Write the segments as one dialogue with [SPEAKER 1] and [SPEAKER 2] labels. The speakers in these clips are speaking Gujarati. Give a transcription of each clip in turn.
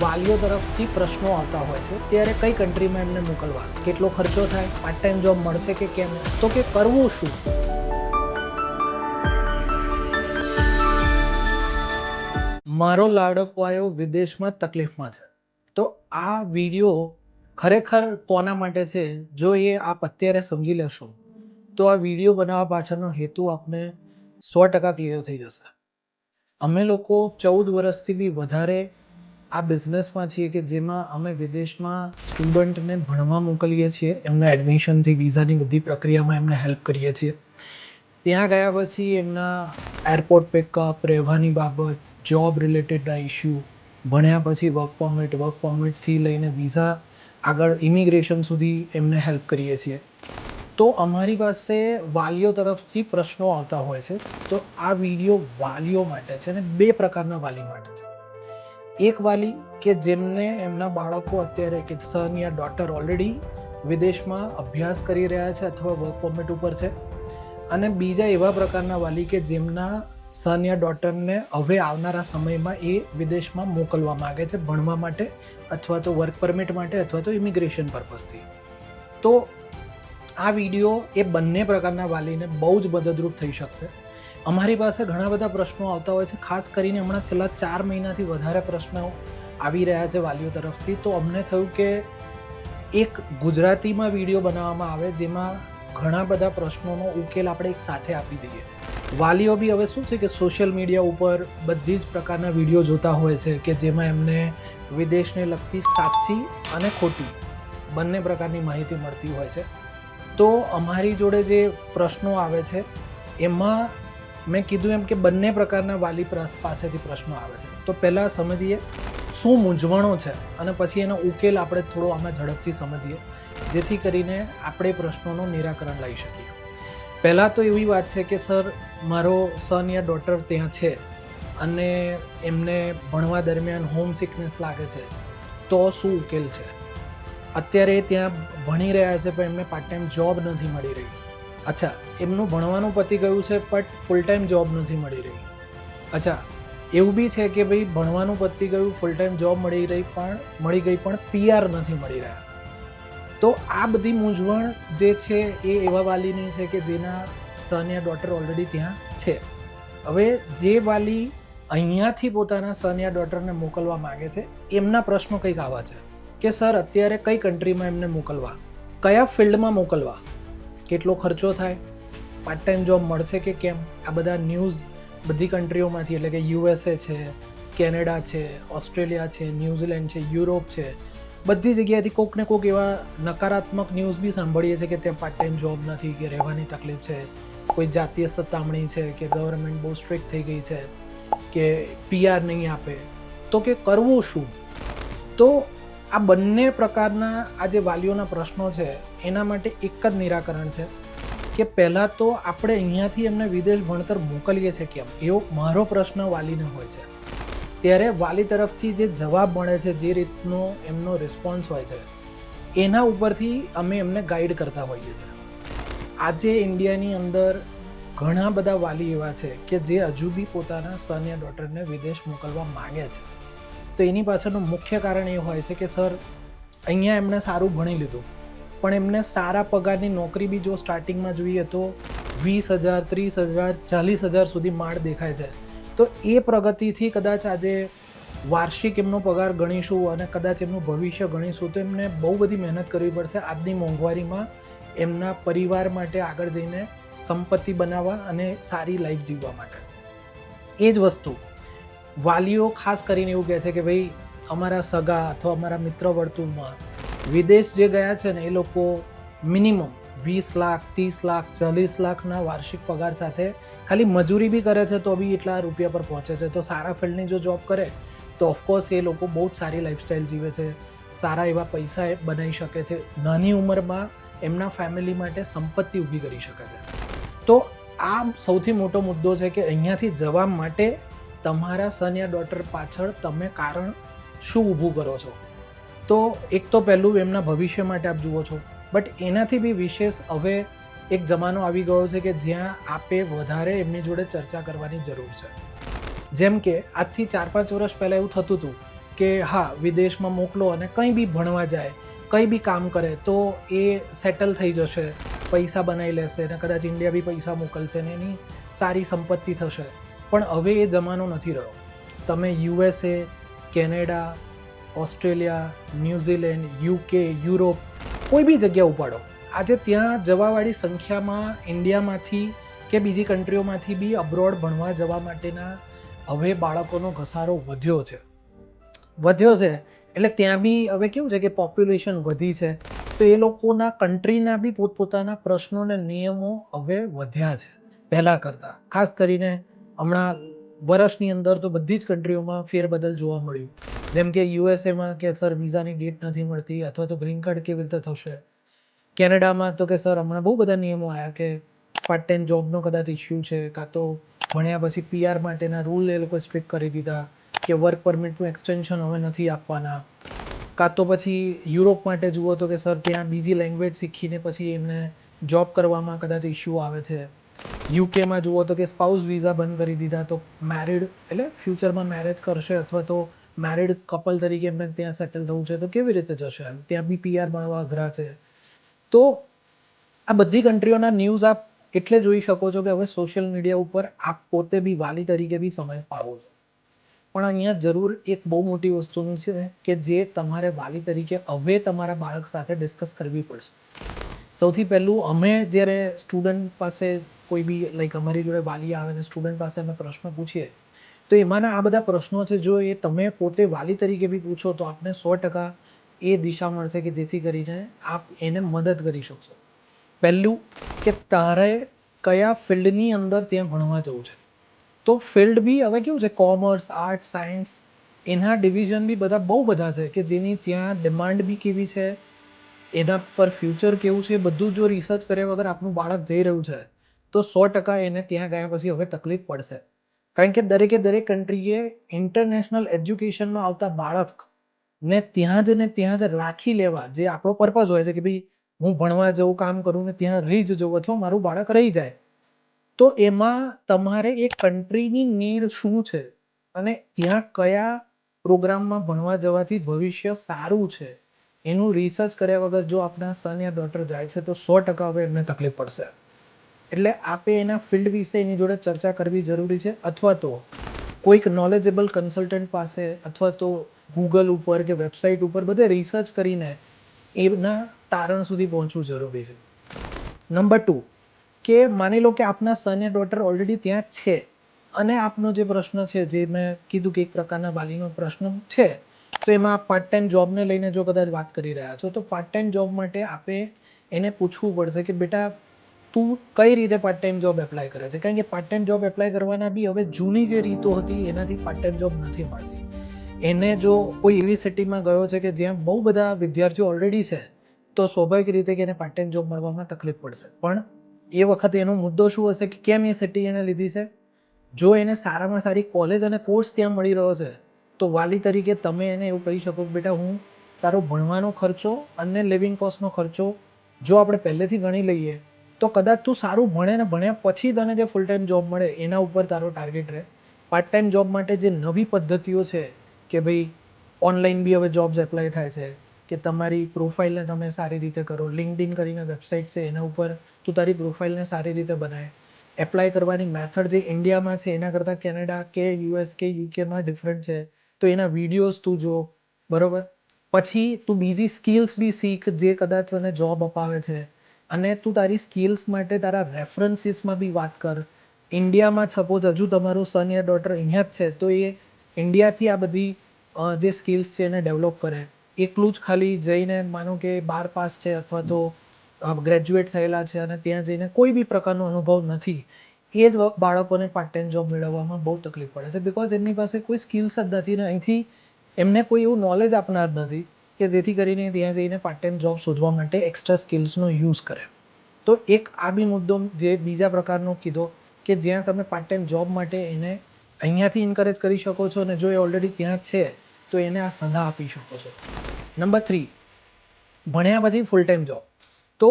[SPEAKER 1] વાલીઓ તરફથી પ્રશ્નો આવતા હોય છે, ત્યારે કઈ કન્ટ્રીમાં એમને મોકલવા? કેટલો ખર્ચો થાય? પાર્ટ ટાઈમ જોબ મળશે કે કેમ? તો કે કરવું શું? મારો લાડકો આવ્યો વિદેશમાં તકલીફમાં છે. તો આ વીડિયો ખરેખર કોના માટે છે? જો એ આપ અત્યારે સમજી લેશો, તો આ વીડિયો બનાવવા પાછળનો હેતુ આપને સો ટકા ક્લિયર થઈ જશે. અમે લોકો ચૌદ વર્ષથી બી વધારે આ બિઝનેસમાં છીએ કે જેમાં અમે વિદેશમાં સ્ટુડન્ટને ભણવા મોકલીએ છીએ, એમના એડમિશનથી વિઝાની બધી પ્રક્રિયામાં એમને હેલ્પ કરીએ છીએ. ત્યાં ગયા પછી એમના એરપોર્ટ પિકઅપ રહેવાની બાબત જોબ રિલેટેડના ઇસ્યુ ભણ્યા પછી વર્ક પરમિટ વર્ક પરમિટથી લઈને વિઝા આગળ ઇમિગ્રેશન સુધી એમને હેલ્પ કરીએ છીએ. તો અમારી પાસે વાલીઓ તરફથી પ્રશ્નો આવતા હોય છે. તો આ વીડિયો વાલીઓ માટે છે અને બે પ્રકારના વાલી માટે છે. એક વાલી કે જેમને એમના બાળકો અત્યારે કે સન યા ડોટર ઓલરેડી વિદેશમાં અભ્યાસ કરી રહ્યા છે અથવા વર્ક પરમિટ ઉપર છે. અને બીજા એવા પ્રકારના વાલી કે જેમના સન યા ડોટરને હવે આવનારા સમયમાં એ વિદેશમાં મોકલવા માગે છે ભણવા માટે અથવા તો વર્ક પરમિટ માટે અથવા તો ઇમિગ્રેશન પર્પઝથી તો આ વીડિયો એ બંને પ્રકારના વાલીને બહુ જ મદદરૂપ થઈ શકશે. અમારી પાસે ઘણા બધા પ્રશ્નો આવતા હોય છે. ખાસ કરીને હમણાં છેલ્લા ચાર મહિનાથી વધારે પ્રશ્નો આવી રહ્યા છે વાલીઓ તરફથી. તો અમને થયું કે એક ગુજરાતીમાં વીડિયો બનાવવામાં આવે જેમાં ઘણા બધા પ્રશ્નોનો ઉકેલ આપણે એક સાથે આપી દઈએ. વાલીઓ બી હવે શું છે કે સોશિયલ મીડિયા ઉપર બધી જ પ્રકારના વીડિયો જોતા હોય છે કે જેમાં એમને વિદેશને લગતી સાચી અને ખોટી બંને પ્રકારની માહિતી મળતી હોય છે. તો અમારી જોડે જે પ્રશ્નો આવે છે, એમાં મેં કીધું એમ કે બંને પ્રકારના વાલી પાસેથી પ્રશ્નો આવે છે. તો પહેલાં સમજીએ શું મૂંઝવણો છે અને પછી એનો ઉકેલ આપણે થોડો આમાં ઝડપથી સમજીએ, જેથી કરીને આપણે પ્રશ્નોનું નિરાકરણ લઈ શકીએ. પહેલાં તો એવી વાત છે કે, સર, મારો સન યા ડોટર ત્યાં છે અને એમને ભણવા દરમિયાન હોમ સિકનેસ લાગે છે, તો શું ઉકેલ છે? અત્યારે ત્યાં ભણી રહ્યા છે, પણ એમને પાર્ટ ટાઈમ જોબ નથી મળી રહી. અચ્છા, એમનું ભણવાનું પતી ગયું છે બટ ફૂલ ટાઈમ જોબ નથી મળી રહી. અચ્છા, એવું બી છે કે ભાઈ ભણવાનું પતી ગયું ફૂલ ટાઈમ જોબ મળી રહી, પણ મળી ગઈ, પણ પીઆર નથી મળી રહ્યા. તો આ બધી મૂંઝવણ જે છે એ એવા વાલીની છે કે જેના સન યા ડોટર ઓલરેડી ત્યાં છે. હવે જે વાલી અહીંયાથી પોતાના સન યા ડોટરને મોકલવા માગે છે, એમના પ્રશ્નો કંઈક આવા છે કે સર અત્યારે કઈ કન્ટ્રીમાં એમને મોકલવા? કયા ફિલ્ડમાં મોકલવા? કેટલો ખર્ચો થાય પાર્ટ ટાઈમ જોબ મળશે કે કેમ? આ બધા ન્યૂઝ બધી કન્ટ્રીઓમાંથી એટલે કે યુએસએ છે કેનેડા છે ઓસ્ટ્રેલિયા છે ન્યૂઝીલેન્ડ છે યુરોપ છે, બધી જગ્યાએથી કોક ને કોક એવા નકારાત્મક ન્યૂઝ બી સાંભળીએ છીએ કે ત્યાં પાર્ટ ટાઈમ જોબ નથી, કે રહેવાની તકલીફ છે, કોઈ જાતીય સત્તામણી છે, કે ગવર્મેન્ટ બહુ સ્ટ્રિક્ટ થઈ ગઈ છે, કે પીઆર નહીં આપે. તો કે કરવું શું? તો આ બંને પ્રકારના આ જે વાલીઓના પ્રશ્નો છે, એના માટે એક જ નિરાકરણ છે કે પહેલાં તો આપણે અહીંયાથી એમને વિદેશ ભણતર મોકલીએ છીએ કેમ? એવો મારો પ્રશ્ન વાલીને હોય છે. ત્યારે વાલી તરફથી જે જવાબ મળે છે, જે રીતનો એમનો રિસ્પોન્સ હોય છે, એના ઉપરથી અમે એમને ગાઈડ કરતા હોઈએ છીએ. આજે ઇન્ડિયાની અંદર ઘણા બધા વાલી એવા છે કે જે હજુ બી પોતાના સન યા ડોટરને વિદેશ મોકલવા માગે છે. તો એની પાછળનું મુખ્ય કારણ એ હોય છે કે સર, અહીંયા એમણે સારું ભણી લીધું. પણ એમને સારા પગારની નોકરી બી જો સ્ટાર્ટિંગમાં જોઈએ તો વીસ હજાર, ત્રીસ હજાર, ચાલીસ હજાર સુધી માળ દેખાય છે. તો એ પ્રગતિથી કદાચ આજે વાર્ષિક એમનો પગાર ગણીશું અને કદાચ એમનું ભવિષ્ય ગણીશું, તો એમને બહુ બધી મહેનત કરવી પડશે આજની મોંઘવારીમાં એમના પરિવાર માટે આગળ જઈને સંપત્તિ બનાવવા અને સારી લાઈફ જીવવા માટે. એ જ વસ્તુ વાલીઓ ખાસ કરીને એવું કહે છે કે ભાઈ, અમારા સગા અથવા અમારા મિત્ર વર્તુળમાં વિદેશ જે ગયા છે ને, એ લોકો મિનિમમ વીસ લાખ, ત્રીસ લાખ, ચાલીસ લાખના વાર્ષિક પગાર સાથે ખાલી મજૂરી બી કરે છે તો બી એટલા રૂપિયા પર પહોંચે છે. તો સારા ફિલ્ડની જો જોબ કરે, તો ઓફકોર્સ એ લોકો બહુ જ સારી લાઈફસ્ટાઈલ જીવે છે. સારા એવા પૈસા બનાવી શકે છે. નાની ઉંમરમાં એમના ફેમિલી માટે સંપત્તિ ઊભી કરી શકે છે. તો આ સૌથી મોટો મુદ્દો છે કે અહીંયાથી જવા માટે તમારા સન યા ડોટર પાછળ તમે કારણ શું ઊભું કરો છો? તો એક તો પહેલું એમના ભવિષ્ય માટે આપ જુઓ છો. બટ એનાથી બી વિશેષ હવે એક જમાનો આવી ગયો છે કે જ્યાં આપે વધારે એમની જોડે ચર્ચા કરવાની જરૂર છે. જેમ કે આજથી ચાર પાંચ વર્ષ પહેલાં એવું થતું હતું કે હા, વિદેશમાં મોકલો અને કંઈ બી ભણવા જાય, કંઈ બી કામ કરે તો એ સેટલ થઈ જશે, પૈસા બનાવી લેશે ને કદાચ ઇન્ડિયા બી પૈસા મોકલશે ને એની સારી સંપત્તિ થશે. પણ હવે એ જમાનો નથી રહ્યો. તમે USA, Canada, Australia, New Zealand, UK, Europe, કોઈ બી જગ્યા ઉપાડો. આજે ત્યાં જવાવાળી સંખ્યામાં ઇન્ડિયામાંથી કે બીજી કન્ટ્રીઓમાંથી બી અબ્રોડ ભણવા જવા માટેના હવે બાળકોનો ઘસારો વધ્યો છે. વધ્યો છે. એટલે ત્યાં બી હવે કેવું છે કે પોપ્યુલેશન વધી છે. તો એ લોકોના કન્ટ્રીના બી પોતપોતાના પ્રશ્નો અને નિયમો હવે વધ્યા છે. પહેલાં કરતાં. ખાસ કરીને હમણાં વર્ષની અંદર તો બધી જ કન્ટ્રીઓમાં ફેરબદલ જોવા મળ્યું. જેમ કે યુએસએમાં કે સર વિઝાની ડેટ નથી મળતી અથવા તો ગ્રીન કાર્ડ કેવી રીતે થશે? કેનેડામાં તો કે સર, હમણાં બહુ બધા નિયમો આવ્યા કે પાર્ટ ટાઈમ જોબનો કદાચ ઇસ્યુ છે, કાં તો ભણ્યા પછી પીઆર માટેના રૂલ એ લોકો સ્ટ્રિક્ટ કરી દીધા કે વર્ક પરમિટનું એક્સટેન્શન હવે નથી આપવાના. કાં તો પછી યુરોપ માટે જુઓ તો કે સર, ત્યાં બીજી લેંગ્વેજ શીખીને પછી એમને જોબ કરવામાં કદાચ ઇશ્યુ આવે છે. યુકેમાં જુઓ તો કે સ્પાઉસ વિઝા બંધ કરી દીધા, તો મેરિડ એટલે ફ્યુચરમાં મેરેજ કરશે અથવા તો મેરિડ કપલ તરીકે એમને ત્યાં સેટલ થવું છે, તો કેવી રીતે જશે? એમ ત્યાં બી પીઆર મળવા અઘરા છે. તો આ બધી કન્ટ્રીઓના ન્યૂઝ આપ એટલે જોઈ શકો છો કે હવે સોશિયલ મીડિયા ઉપર આપ પોતે બી વાલી તરીકે બી સમય પાડો છો. પણ અહીંયા જરૂર એક બહુ મોટી વસ્તુની છે કે જે તમારે વાલી તરીકે હવે તમારા બાળક સાથે ડિસ્કસ કરવી પડશે. સૌથી પહેલું અમે જ્યારે સ્ટુડન્ટ પાસે કોઈ બી લાઈક અમારી જોડે વાલી આવે ને સ્ટુડન્ટ પાસે અમે પ્રશ્ન પૂછીએ, તો એમાંના આ બધા પ્રશ્નો છે, જો એ તમે પોતે વાલી તરીકે બી પૂછો, તો આપને સો ટકા એ દિશા મળશે કે જેથી કરીને આપ એને મદદ કરી શકશો. પહેલું કે તારે કયા ફિલ્ડની અંદર ત્યાં ભણવા જવું છે. તો ફિલ્ડ બી હવે કેવું છે, કોમર્સ, આર્ટ, સાયન્સ, એના ડિવિઝન બી બધા બહુ બધા છે, કે જેની ત્યાં ડિમાન્ડ બી કેવી છે એના પર ફ્યુચર કેવું છે બધું જો રિસર્ચ કર્યા વગર આપણું બાળક જઈ રહ્યું છે, તો સો ટકા એને ત્યાં ગયા પછી હવે તકલીફ પડશે. કારણ કે દરેકે દરેક કન્ટ્રીએ ઇન્ટરનેશનલ એજ્યુકેશનમાં આવતા બાળકને ત્યાં જ ને ત્યાં જ રાખી લેવા જે આપણો પર્પઝ હોય છે કે ભાઈ હું ભણવા જવું કામ કરું ને ત્યાં રહી જ જવું અથવા મારું બાળક રહી જાય. તો એમાં તમારે એ કન્ટ્રીની નીડ શું છે અને ત્યાં કયા પ્રોગ્રામમાં ભણવા જવાથી ભવિષ્ય સારું છે? એનું રિસર્ચ કર્યા વગર જો આપણા સન યા ડોટર જાય છે, તો સો ટકા હવે એમને તકલીફ પડશે. એટલે આપે એના ફિલ્ડ વિશે એની જોડે ચર્ચા કરવી જરૂરી છે, અથવા તો કોઈક નોલેજેબલ કન્સલ્ટન્ટ પાસે, અથવા તો ગૂગલ ઉપર કે વેબસાઇટ ઉપર બધે રિસર્ચ કરીને એના તારણ સુધી પહોંચવું જરૂરી છે. નંબર ટુ કે માની લો કે આપના સન યા ડોટર ઓલરેડી ત્યાં છે, અને આપનો જે પ્રશ્ન છે, જે મેં કીધું કે એક પ્રકારના વાલીનો પ્રશ્ન છે તો એમાં પાર્ટ ટાઈમ જોબને લઈને જો કદાચ વાત કરી રહ્યા છો, તો પાર્ટ ટાઈમ જોબ માટે આપે એને પૂછવું પડશે કે બેટા, તું કઈ રીતે પાર્ટ ટાઈમ જોબ એપ્લાય કરે છે? કારણ કે પાર્ટ ટાઈમ જોબ એપ્લાય કરવાના બી હવે જૂની જે રીતો હતી, એનાથી પાર્ટ ટાઈમ જોબ નથી મળતી. એને જો કોઈ એવી સિટીમાં ગયો છે કે જ્યાં બહુ બધા વિદ્યાર્થીઓ ઓલરેડી છે, તો સ્વાભાવિક રીતે કે એને પાર્ટ ટાઈમ જોબ મળવામાં તકલીફ પડશે. પણ એ વખતે એનો મુદ્દો શું હશે કે કેમ એ સિટી એને લીધી છે? જો એને સારામાં સારી કોલેજ અને કોર્સ ત્યાં મળી રહ્યો છે તો વાલી તરીકે તમે એને એવું કહી શકો કે બેટા હું તારો ભણવાનો ખર્ચો અને લિવિંગ કોસ્ટનો ખર્ચો જો આપણે પહેલેથી ગણી લઈએ, તો કદાચ તું સારું ભણે ને ભણ્યા પછી તને જે ફૂલ ટાઈમ જોબ મળે એના ઉપર તારો ટાર્ગેટ રહે. પાર્ટ ટાઈમ જોબ માટે જે નવી પદ્ધતિઓ છે કે ભાઈ ઓનલાઈન બી હવે જોબ્સ એપ્લાય થાય છે, કે તમારી પ્રોફાઇલને તમે સારી રીતે કરો લિંકડિન કરીને વેબસાઇટ છે એના ઉપર તું તારી પ્રોફાઇલને સારી રીતે બનાવે એપ્લાય કરવાની મેથડ જે ઇન્ડિયામાં છે એના કરતાં કેનેડા કે યુએસ કે યુકેમાં ડિફરન્ટ છે. તો એના વિડીયોઝ તું જો, બરોબર? પછી તું બીજી સ્કિલ્સ બી શીખ, જે કદાચ તને જોબ અપાવે છે. અને તું તારી સ્કિલ્સ માટે તારા રેફરન્સીસમાં બી વાત કર. ઇન્ડિયામાં સપોઝ હજુ તમારું સન યા ડોટર અહીંયા જ છે, તો એ ઇન્ડિયાથી આ બધી જે સ્કિલ્સ છે એને ડેવલપ કરે. એકલું જ ખાલી જઈને માનો કે બાર પાસ છે અથવા તો ગ્રેજ્યુએટ થયેલા છે અને ત્યાં જઈને કોઈ બી પ્રકારનો અનુભવ નથી. એ જ બાળકોને પાર્ટ ટાઈમ જોબ મેળવવામાં બહુ તકલીફ પડે છે બિકોઝ એમની પાસે કોઈ સ્કિલ્સ જ નથી ને અહીંથી એમને કોઈ એવું નોલેજ આપનાર નથી કે જેથી કરીને ત્યાં જઈને પાર્ટ ટાઈમ જોબ શોધવા માટે એક્સ્ટ્રા સ્કિલ્સનો યુઝ કરે. તો એક આ બી મુદ્દો જે બીજા પ્રકારનો કીધો કે જ્યાં તમે પાર્ટ ટાઈમ જોબ માટે એને અહીંયાથી ઇન્કરેજ કરી શકો છો અને જો એ ઓલરેડી ત્યાં છે, તો એને આ સલાહ આપી શકો છો. નંબર થ્રી ભણ્યા પછી ફૂલ ટાઈમ જોબ તો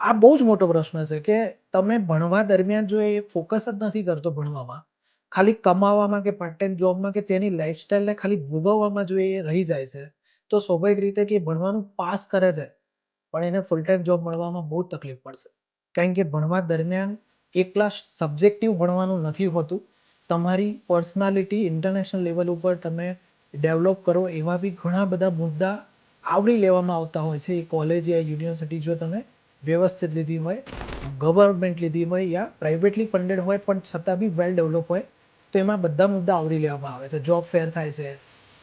[SPEAKER 1] આ બહુ જ મોટો પ્રશ્ન છે કે તમે ભણવા દરમિયાન જો એ ફોકસ જ નથી કરતો ભણવામાં, ખાલી કમાવામાં કે પાર્ટ ટાઈમ જોબમાં કે તેની લાઈફસ્ટાઈલને ખાલી ભોગવવામાં જો એ રહી જાય છે, તો સ્વાભાવિક રીતે કે ભણવાનું પાસ કરે છે, પણ એને ફૂલ ટાઈમ જોબ મળવામાં બહુ તકલીફ પડશે. કારણ કે ભણવા દરમિયાન એકલા સબ્જેક્ટિવ ભણવાનું નથી હોતું, તમારી પર્સનાલિટી ઇન્ટરનેશનલ લેવલ ઉપર તમે ડેવલપ કરો એવા બી ઘણા બધા મુદ્દા આવરી લેવામાં આવતા હોય છે એ કોલેજ યા યુનિવર્સિટી જો તમે વ્યવસ્થિત લીધી હોય ગવર્મેન્ટ લીધી હોય યા પ્રાઇવેટલી ફંડેડ હોય, પણ છતાં બી વેલ ડેવલપ હોય, તો એમાં બધા મુદ્દા આવરી લેવામાં આવે છે. જોબ ફેર થાય છે,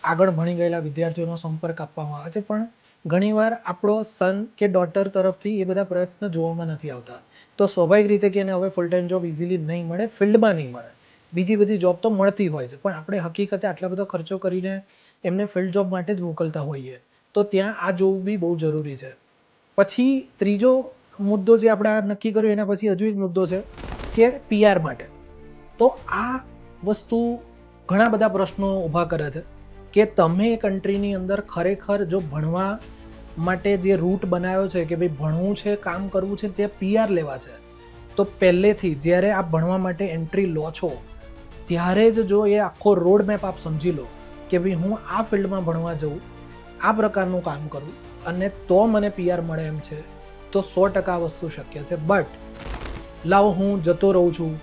[SPEAKER 1] આગળ ભણી ગયેલા વિદ્યાર્થીઓનો સંપર્ક આપવામાં આવે છે, પણ ઘણીવાર આપણો સન કે ડોટર તરફથી એ બધા પ્રયત્નો જોવામાં નથી આવતા. તો સ્વાભાવિક રીતે કે એને હવે ફૂલ ટાઈમ જોબ ઇઝીલી નહીં મળે ફિલ્ડમાં નહીં મળે. બીજી બધી જોબ તો મળતી હોય છે, પણ આપણે હકીકતે આટલા બધો ખર્ચો કરીને એમને ફિલ્ડ જોબ માટે જ મોકલતા હોઈએ. તો ત્યાં આ જોવું બી બહુ જરૂરી છે. પછી ત્રીજો મુદ્દો જે આપણે નક્કી કર્યો, એના પછી હજુ એક મુદ્દો છે કે પીઆર માટે. તો આ વસ્તુ ઘણા બધા પ્રશ્નો ઊભા કરે છે કે તમે કન્ટ્રીની અંદર ખરેખર જો ભણવા માટે જે રૂટ બનાવ્યો છે કે ભાઈ ભણવું છે, કામ કરવું છે, તે પીઆર લેવા છે, તો પહેલેથી જ્યારે આપ ભણવા માટે એન્ટ્રી લો છો, ત્યારે જ જો એ આખો રોડ મેપ આપ સમજી લો કે ભાઈ હું આ ફિલ્ડમાં ભણવા જઉં, આ પ્રકારનું કામ કરું અને તો મને પીઆર મળે એમ છે, તો સો ટકા વસ્તુ શક્ય છે. બટ લાવો હું જતો રહું છું,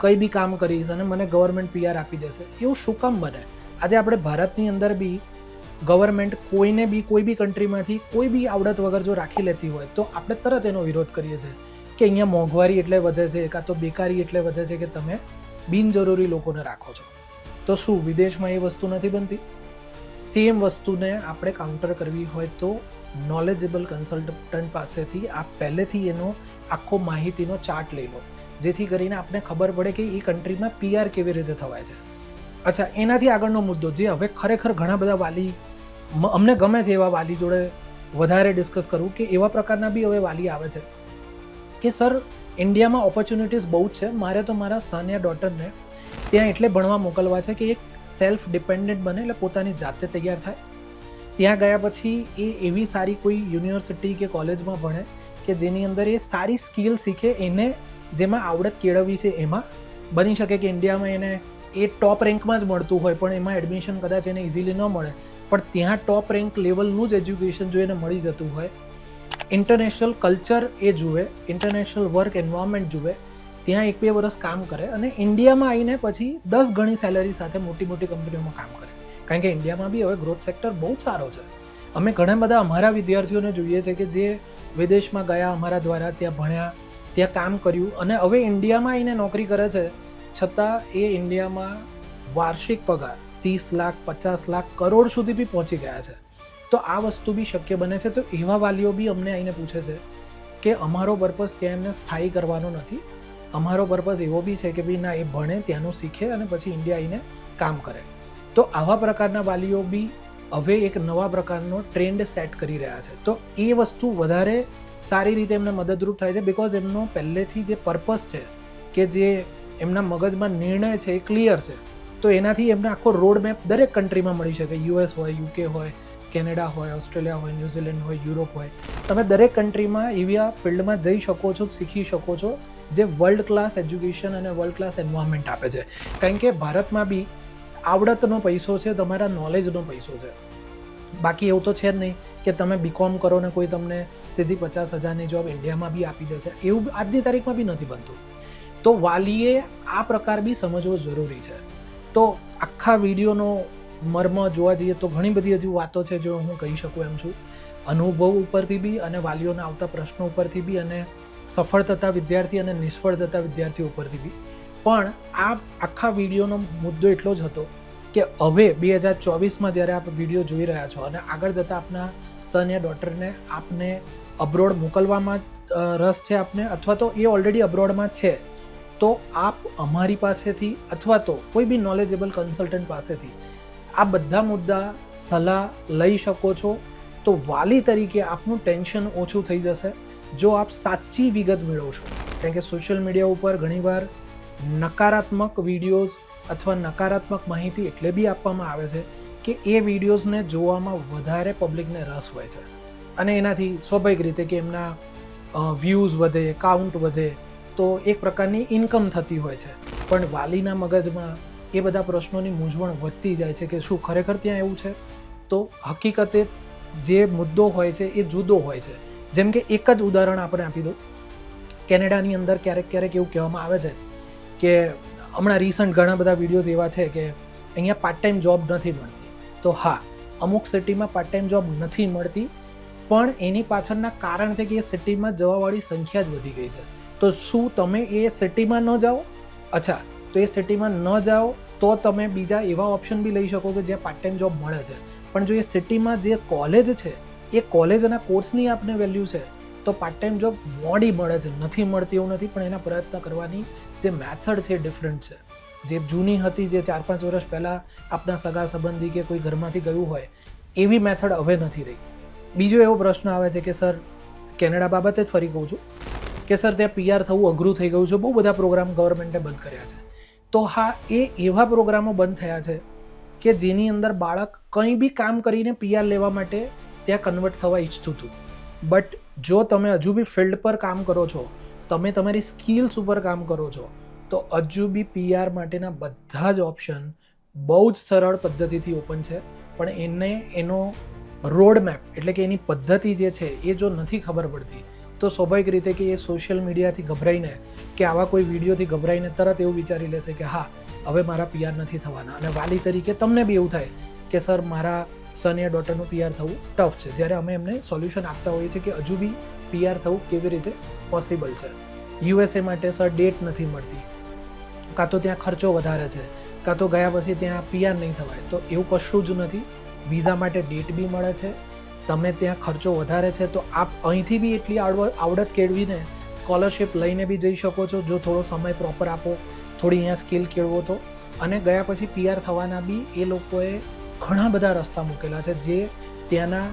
[SPEAKER 1] કંઈ બી કામ કરીશ અને મને ગવર્મેન્ટ પીઆર આપી દેશે, એવું શું કામ બને? આજે આપણે ભારતની અંદર બી ગવર્મેન્ટ કોઈને બી, કોઈ બી કન્ટ્રીમાંથી કોઈ બી આવડત વગર જો રાખી લેતી હોય, તો આપણે તરત એનો વિરોધ કરીએ છીએ કે અહીંયા મોંઘવારી એટલે વધે છે, કાં તો બેકારી એટલે વધે છે કે તમે બિનજરૂરી લોકોને રાખો છો. તો શું, વિદેશમાં એ વસ્તુ નથી બનતી? સેમ વસ્તુને આપણે કાઉન્ટર કરવી હોય તો નોલેજેબલ કન્સલ્ટન્ટ પાસેથી આપ પહેલેથી એનો આખો માહિતીનો ચાર્ટ લઈ લો. જેથી કરીને આપને ખબર પડે કે એ કન્ટ્રીમાં પીઆર કેવી રીતે થવાય છે. અચ્છા, એનાથી આગળનો મુદ્દો જે હવે ખરેખર ઘણા બધા વાલી અમને ગમે છે એવા વાલી જોડે વધારે ડિસ્કસ કરવું કે એવા પ્રકારના બી હવે વાલી આવે છે. કે સર, ઇન્ડિયામાં ઓપોર્ચ્યુનિટીઝ બહુ જ છે. મારે તો મારા સન યા ડોટરને ત્યાં એટલે ભણવા મોકલવા છે કે એક સેલ્ફ ડિપેન્ડન્ટ બને એટલે પોતાની જાતે તૈયાર થાય. ત્યાં ગયા પછી એ એવી સારી કોઈ યુનિવર્સિટી કે કોલેજમાં ભણે કે જેની અંદર એ સારી સ્કિલ શીખે, એને જેમાં આવડત કેળવવી છે, એમાં બની શકે કે ઇન્ડિયામાં એને એ ટોપ રેન્કમાં જ મળતું હોય, પણ એમાં એડમિશન કદાચ એને ઇઝીલી ન મળે. પણ ત્યાં ટોપ રેન્ક લેવલનું જ એજ્યુકેશન જો એને મળી જતું હોય, ઇન્ટરનેશનલ કલ્ચર એ જુએ, ઇન્ટરનેશનલ વર્ક એન્વાયરમેન્ટ જુએ, ત્યાં એક બે વર્ષ કામ કરે અને ઇન્ડિયામાં આવીને પછી દસ ગણી સેલરી સાથે મોટી મોટી કંપનીઓમાં કામ કરે. કારણ કે ઇન્ડિયામાં બી હવે ગ્રોથ સેક્ટર બહુ જ સારો છે. અમે ઘણા બધા અમારા વિદ્યાર્થીઓને જોઈએ છે કે જે વિદેશમાં ગયા, અમારા દ્વારા ત્યાં ભણ્યા, ત્યાં કામ કર્યું અને હવે ઇન્ડિયામાં આવીને નોકરી કરે છે. છતાં એ ઇન્ડિયામાં વાર્ષિક પગાર ત્રીસ લાખ, પચાસ લાખ કરોડ સુધી બી પહોંચી ગયા છે. તો આ વસ્તુ બી શક્ય બને છે. તો એવા વાલીઓ બી અમને આવીને પૂછે છે કે અમારો પર્પઝ ત્યાં એમને સ્થાયી કરવાનો નથી. અમારો પર્પઝ એવો બી છે કે ભાઈ ના એ ભણે, ત્યાંનું શીખે અને પછી ઇન્ડિયા આવીને કામ કરે. તો આવા પ્રકારના વાલીઓ બી હવે એક નવા પ્રકારનો ટ્રેન્ડ સેટ કરી રહ્યા છે. તો એ વસ્તુ વધારે સારી રીતે એમને મદદરૂપ થાય છે બિકોઝ એમનો પહેલેથી જે પર્પસ છે કે જે એમના મગજમાં નિર્ણય છે એ ક્લિયર છે. તો એનાથી એમને આખો રોડ મેપ દરેક કન્ટ્રીમાં મળી શકે. યુએસ હોય યુકે હોય કેનેડા હોય ઓસ્ટ્રેલિયા હોય ન્યૂઝીલેન્ડ હોય યુરોપ હોય. તમે દરેક કન્ટ્રીમાં એવી આ ફિલ્ડમાં જઈ શકો છો, શીખી શકો છો જે વર્લ્ડ ક્લાસ એજ્યુકેશન અને વર્લ્ડ ક્લાસ એન્વાયરમેન્ટ આપે છે. કારણ કે ભારતમાં બી આવડતનો પૈસો છે, તમારા નોલેજનો પૈસો છે. બાકી એવું તો છે જ નહીં કે તમે બીકોમ કરો ને કોઈ તમને સીધી પચાસ હજારની જોબ ઇન્ડિયામાં બી આપી દેશે. એવું આજની તારીખમાં બી નથી બનતું. તો વાલીએ આ પ્રકાર બી સમજવો જરૂરી છે. તો આખા વિડીયોનો મર્મ જોવા જઈએ તો ઘણી બધી હજી વાતો છે જો હું કહી શકું એમ છું. અનુભવ ઉપરથી બી અને વાલીઓના આવતા પ્રશ્નો ઉપરથી બી અને સફળ થતા વિદ્યાર્થી અને નિષ્ફળ થતા વિદ્યાર્થીઓ ઉપરથી બી. પણ આ આખા વિડીયોનો મુદ્દો એટલો જ હતો કે હવે બે હજાર ચોવીસમાં જ્યારે આપ વીડિયો જોઈ રહ્યા છો અને આગળ જતાં આપના સન યા ડોટરને આપને અબ્રોડ મોકલવામાં રસ છે આપને અથવા તો એ ઓલરેડી અબ્રોડમાં છે, તો આપ અમારી પાસેથી અથવા તો કોઈ બી નોલેજેબલ કન્સલ્ટન્ટ પાસેથી આ બધા મુદ્દા સલાહ લઈ શકો છો, તો વાલી તરીકે આપનું ટેન્શન ઓછું થઈ જશે, જો આપ સાચી વિગત મેળવશો. કારણ કે સોશિયલ મીડિયા ઉપર ઘણીવાર નકારાત્મક વિડીયોઝ અથવા નકારાત્મક માહિતી એટલે બી આપવામાં આવે છે કે એ વિડીયોઝને જોવામાં વધારે પબ્લિકને રસ હોય છે. અને એનાથી સ્વાભાવિક રીતે કે એમના વ્યૂઝ વધે કાઉન્ટ વધે, તો એક પ્રકારની ઇન્કમ થતી હોય છે. પણ વાલીના મગજમાં એ બધા પ્રશ્નોની મૂંઝવણ વધતી જાય છે કે શું ખરેખર ત્યાં એવું છે? તો હકીકતે જે મુદ્દો હોય છે એ જુદો હોય છે. જેમ કે એક જ ઉદાહરણ આપણે આપી દો કેનેડાની અંદર ક્યારેક ક્યારેક એવું કહેવામાં આવે છે કે હમણાં રિસન્ટ ઘણા બધા વિડીયોઝ એવા છે કે અહીંયા પાર્ટ ટાઈમ જોબ નથી મળતી. તો હા, અમુક સિટીમાં પાર્ટ ટાઈમ જોબ નથી મળતી, પણ એની પાછળના કારણ છે કે એ સિટીમાં જવાવાળી સંખ્યા જ વધી ગઈ છે. તો શું તમે એ સિટીમાં ન જાઓ? અચ્છા, તો એ સિટીમાં ન જાઓ તો તમે બીજા એવા ઓપ્શન બી લઈ શકો કે જ્યાં પાર્ટ ટાઈમ જોબ મળે છે. પણ જો એ સિટીમાં જે કોલેજ છે, એ કોલેજના કોર્સની આપને વેલ્યુ છે, તો પાર્ટ ટાઈમ જોબ મોડી મળે છે. નથી મળતી એવું નથી, પણ એના પ્રયત્ન કરવાની જે મેથડ છે ડિફરન્ટ છે. જે જૂની હતી, જે ચાર પાંચ વર્ષ પહેલાં આપણા સગા સંબંધી કે કોઈ ઘરમાંથી ગયું હોય, એવી મેથડ હવે નથી રહી. બીજો એવો પ્રશ્ન આવે છે કે, સર, કેનેડા બાબતે જ ફરી કહું છું કે, સર, ત્યાં પીઆર થવું અઘરું થઈ ગયું છે. બહુ બધા પ્રોગ્રામ ગવર્મેન્ટે બંધ કર્યા છે. તો હા, એ એવા પ્રોગ્રામો બંધ થયા છે કે જેની અંદર બાળક કંઈ બી કામ કરીને પીઆર લેવા માટે ત્યાં કન્વર્ટ થવા ઈચ્છતું હતું. બટ જો તમે હજુ બી ફિલ્ડ પર કામ કરો છો તમે તમારી સ્કિલ્સ ઉપર કામ કરો છો, તો હજુ બી પીઆર માટેના બધા જ ઓપ્શન બહુ જ સરળ પદ્ધતિથી ઓપન છે. પણ એને, એનો રોડ મેપ એટલે કે એની પદ્ધતિ જે છે, એ જો નથી ખબર પડતી, તો સ્વાભાવિક રીતે કે એ સોશિયલ મીડિયાથી ગભરાઈને કે આવા કોઈ વિડીયોથી ગભરાઈને તરત એવું વિચારી લેશે કે હા, હવે મારા પીઆર નથી થવાના. અને વાલી તરીકે તમને બી એવું થાય કે, સર, મારા સન યા ડોટરનું પીઆર થવું ટફ છે. જ્યારે અમે એમને સોલ્યુશન આપતા હોઈએ છીએ કે હજુ બી પીઆર થવું કેવી રીતે પોસિબલ છે. યુએસએ માટે સર ડેટ નથી મળતી. કાં તો ત્યાં ખર્ચો વધારે છે. કાં તો ગયા પછી ત્યાં પીઆર નહીં થવાય. તો એવું કશું જ નથી. વિઝા માટે ડેટ બી મળે છે. તમે ત્યાં ખર્ચો વધારે છે, તો આપ અહીંથી બી એટલી આવડ, આવડત કેળવીને સ્કોલરશિપ લઈને બી જઈ શકો છો. જો થોડો સમય પ્રોપર આપો, થોડી અહીંયા સ્કિલ કેળવો તો. અને ગયા પછી પીઆર થવાના બી એ લોકોએ ઘણા બધા રસ્તા મૂકેલા છે જે ત્યાંના,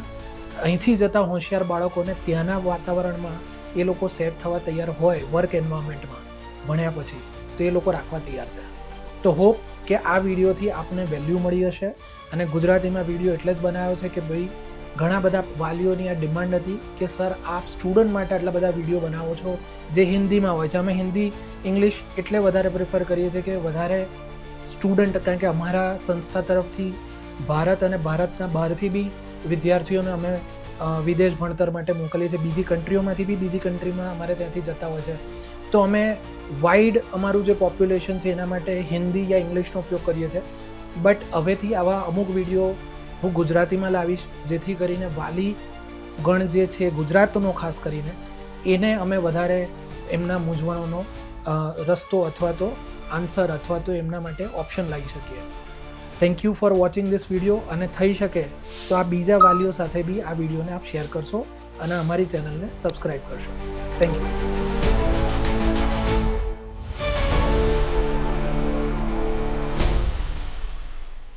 [SPEAKER 1] અહીંથી જતા હોશિયાર બાળકોને ત્યાંના વાતાવરણમાં એ લોકો સેટ થવા તૈયાર હોય, વર્ક એન્વાયરમેન્ટમાં ભણ્યા પછી, તો એ લોકો રાખવા તૈયાર છે. તો હોપ કે આ વિડીયોથી આપને વેલ્યુ મળી હશે અને ગુજરાતીમાં વીડિયો એટલે જ બનાવ્યો છે કે ભાઈ, ઘણા બધા વાલીઓની આ ડિમાન્ડ હતી કે, સર, આપ સ્ટુડન્ટ માટે આટલા બધા વીડિયો બનાવો છો જે હિન્દીમાં હોય છે. અમે હિન્દી ઇંગ્લિશ એટલે વધારે પ્રિફર કરીએ છીએ કે વધારે સ્ટુડન્ટ કારણ કે અમારા સંસ્થા તરફથી ભારત અને ભારતના બહારથી બી વિદ્યાર્થીઓને અમે વિદેશ ભણતર માટે મોકલીએ છીએ. બીજી કન્ટ્રીઓમાંથી બી, બીજી કન્ટ્રીમાં અમારે ત્યાંથી જતા હોય છે. તો અમે વાઇડ અમારું જે પોપ્યુલેશન છે એના માટે હિન્દી યા ઇંગ્લિશનો ઉપયોગ કરીએ છીએ. બટ હવેથી આવા અમુક વીડિયો હું ગુજરાતીમાં લાવીશ, જેથી કરીને વાલી ગણ જે છે ગુજરાતનો ખાસ કરીને, એને અમે વધારે એમના મૂંઝવણોનો રસ્તો અથવા તો આન્સર અથવા તો એમના માટે ઓપ્શન લાવી શકીએ. Thank you for watching this video અને થઈ શકે તો આ બીજા વાલીઓ સાથે બી આ વિડીયોને આપ શેર કરશો અને અમારી ચેનલને સબસ્ક્રાઈબ કરશો. Thank you